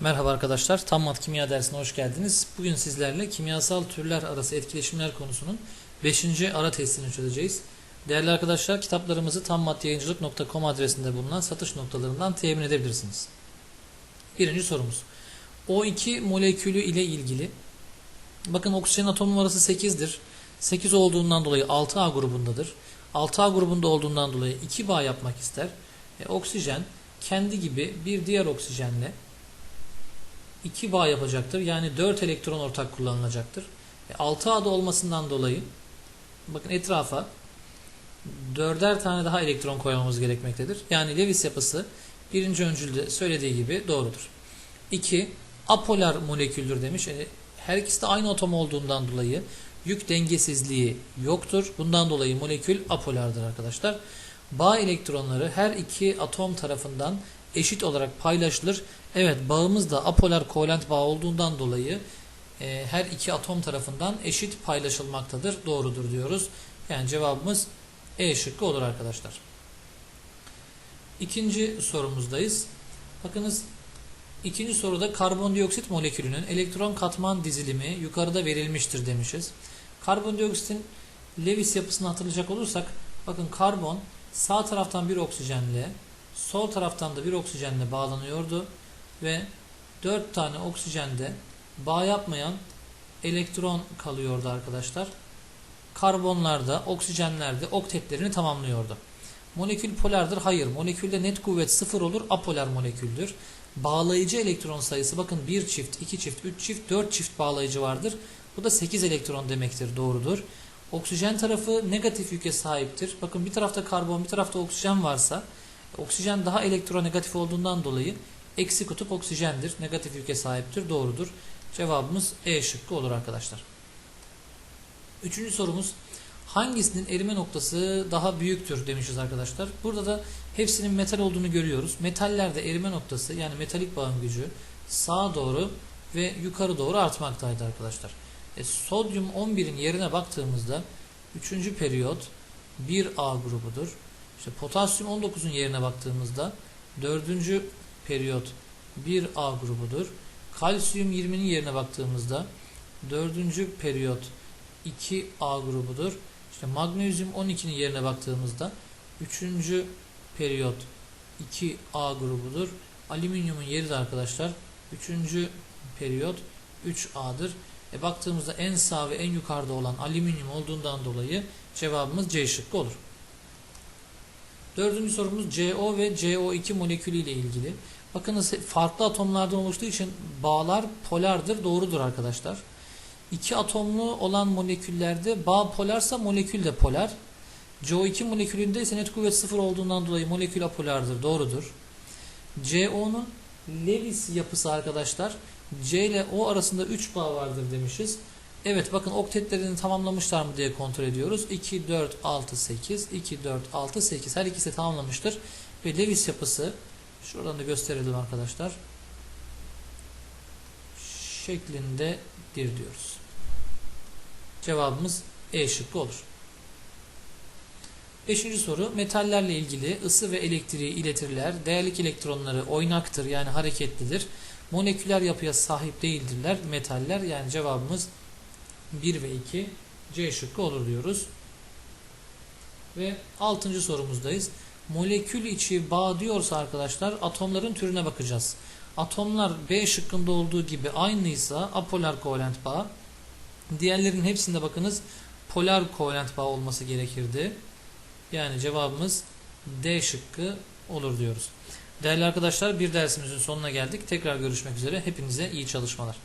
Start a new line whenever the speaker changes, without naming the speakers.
Merhaba arkadaşlar, Tam Mat Kimya dersine hoş geldiniz. Bugün sizlerle kimyasal türler arası etkileşimler konusunun 5. ara testini çözeceğiz. Değerli arkadaşlar, kitaplarımızı tammatyayıncılık.com adresinde bulunan satış noktalarından temin edebilirsiniz. Birinci sorumuz. O2 molekülü ile ilgili. Bakın oksijen atom numarası 8'dir. 8 olduğundan dolayı 6A grubundadır. 6A grubunda olduğundan dolayı 2 bağ yapmak ister. E, oksijen kendi gibi bir diğer oksijenle 2 bağ yapacaktır. Yani 4 elektron ortak kullanılacaktır. E, 6 A'da olmasından dolayı bakın etrafa 4'er tane daha elektron koymamız gerekmektedir. Yani Lewis yapısı birinci öncülde söylediği gibi doğrudur. 2. Apolar moleküldür demiş. E, her ikisi de aynı atom olduğundan dolayı yük dengesizliği yoktur. Bundan dolayı molekül apolardır arkadaşlar. Bağ elektronları her iki atom tarafından eşit olarak paylaşılır. Evet bağımız da apolar kovalent bağ olduğundan dolayı e, her iki atom tarafından eşit paylaşılmaktadır. Doğrudur diyoruz. Yani cevabımız E şıkkı olur arkadaşlar. İkinci sorumuzdayız. Bakınız ikinci soruda karbondioksit molekülünün elektron katman dizilimi yukarıda verilmiştir demişiz. Karbondioksitin Lewis yapısını hatırlayacak olursak bakın karbon sağ taraftan bir oksijenle sol taraftan da bir oksijenle bağlanıyordu ve 4 tane oksijende bağ yapmayan elektron kalıyordu arkadaşlar. Karbonlarda, oksijenlerde oktetlerini tamamlıyordu. Molekül polardır. Hayır. Molekülde net kuvvet sıfır olur. Apolar moleküldür. Bağlayıcı elektron sayısı bakın 1 çift, 2 çift, 3 çift, 4 çift bağlayıcı vardır. Bu da 8 elektron demektir. Doğrudur. Oksijen tarafı negatif yüke sahiptir. Bakın bir tarafta karbon, bir tarafta oksijen varsa oksijen daha elektronegatif olduğundan dolayı eksi kutup oksijendir. Negatif yüke sahiptir. Doğrudur. Cevabımız E şıkkı olur arkadaşlar. Üçüncü sorumuz hangisinin erime noktası daha büyüktür demişiz arkadaşlar. Burada da hepsinin metal olduğunu görüyoruz. Metallerde erime noktası yani metalik bağın gücü sağa doğru ve yukarı doğru artmaktaydı arkadaşlar. E, sodyum 11'in yerine baktığımızda 3. periyot 1A grubudur. İşte potasyum 19'un yerine baktığımızda 4. periyot 1A grubudur. Kalsiyum 20'nin yerine baktığımızda 4. periyot 2A grubudur. İşte magnezyum 12'nin yerine baktığımızda 3. periyot 2A grubudur. Alüminyumun yeri de arkadaşlar 3. periyot 3A'dır. E baktığımızda en sağ ve en yukarıda olan alüminyum olduğundan dolayı cevabımız C şıkkı olur. Dördüncü sorumuz CO ve CO2 molekülü ile ilgili. Bakınız farklı atomlardan oluştuğu için bağlar polardır. Doğrudur arkadaşlar. İki atomlu olan moleküllerde bağ polarsa molekül de polar. CO2 molekülünde ise net kuvvet sıfır olduğundan dolayı molekül apolardır. Doğrudur. CO'nun Lewis yapısı arkadaşlar C ile O arasında 3 bağ vardır demişiz. Evet bakın oktetlerini tamamlamışlar mı diye kontrol ediyoruz. 2, 4, 6, 8. 2, 4, 6, 8. Her ikisi tamamlamıştır. Ve Lewis yapısı şuradan da gösterelim arkadaşlar. Şeklindedir diyoruz. Cevabımız E şıkkı olur. Beşinci soru metallerle ilgili ısı ve elektriği iletirler. Değerlik elektronları oynaktır yani hareketlidir. Moleküler yapıya sahip değildirler metaller yani cevabımız 1 ve 2 C şıkkı olur diyoruz. Ve 6. sorumuzdayız. Molekül içi bağ diyorsa arkadaşlar atomların türüne bakacağız. Atomlar B şıkkında olduğu gibi aynıysa apolar kovalent bağ. Diğerlerinin hepsinde bakınız polar kovalent bağ olması gerekirdi. Yani cevabımız D şıkkı olur diyoruz. Değerli arkadaşlar bir dersimizin sonuna geldik. Tekrar görüşmek üzere. Hepinize iyi çalışmalar.